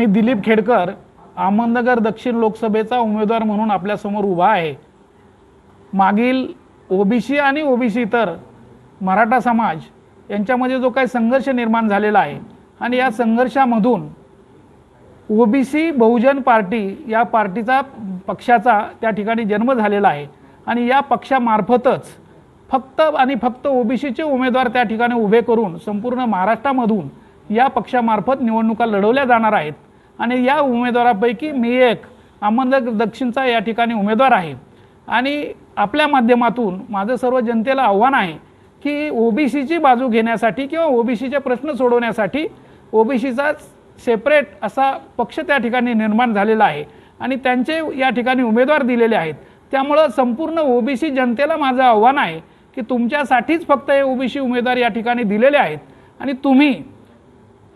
मी दिलीप खेडकर अहमदनगर दक्षिण लोकसभेचा उमेदवार म्हणून आपल्यासमोर उभा आहे. मागील ओबीसी आणि ओबीसी इतर मराठा समाज यांच्यामध्ये जो काही संघर्ष निर्माण झालेला आहे आणि या संघर्षामधून ओबीसी बहुजन पार्टी या पार्टीचा पक्षाचा त्या ठिकाणी जन्म झालेला आहे आणि या पक्षामार्फतच फक्त आणि फक्त ओबीसीचे उमेदवार त्या ठिकाणी उभे करून संपूर्ण महाराष्ट्रामधून या पक्षामार्फत निवडणुका लढवल्या जाणार आहेत. आणि या उमेदवारापैकी मी एक अहमदनगर दक्षिणचा या ठिकाणी उमेदवार आहे. आणि आपल्या माध्यमातून माझं सर्व जनतेला आव्हान आहे की ओबीसीची बाजू घेण्यासाठी किंवा ओबीसीचे प्रश्न सोडवण्यासाठी ओबीसीचा सेपरेट असा पक्ष त्या ठिकाणी निर्माण झालेला आहे. आणि त्यांचे या ठिकाणी उमेदवार दिलेले आहेत. त्यामुळं संपूर्ण ओबीसी जनतेला माझं आव्हान आहे की तुमच्यासाठीच फक्त हे ओबीसी उमेदवार या ठिकाणी दिलेले आहेत. आणि तुम्ही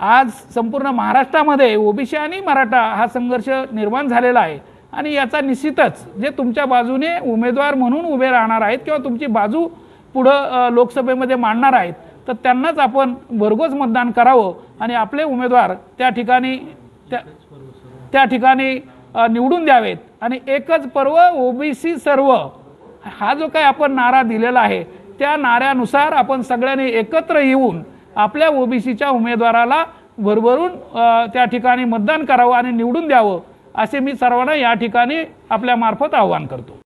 आज संपूर्ण महाराष्ट्रामध्ये ओबीसी आणि मराठा हा संघर्ष निर्माण झालेला आहे. आणि याचा निश्चितच जे तुमच्या बाजूने उमेदवार म्हणून उभे राहणार आहेत किंवा तुमची बाजू पुढं लोकसभेमध्ये मांडणार आहेत तर त्यांनाच आपण भरघोस मतदान करावं आणि आपले उमेदवार त्या ठिकाणी त्या त्या ठिकाणी निवडून द्यावेत. आणि एकच पर्व ओबीसी सर्व हा जो काही आपण नारा दिलेला आहे त्या नाऱ्यानुसार आपण सगळ्यांनी एकत्र येऊन आपल्या ओबीसीच्या उमेदवाराला भरभरून त्या ठिकाणी मतदान करावं आणि निवडून द्यावं असे मी सर्वांना या ठिकाणी आपल्यामार्फत आवाहन करतो.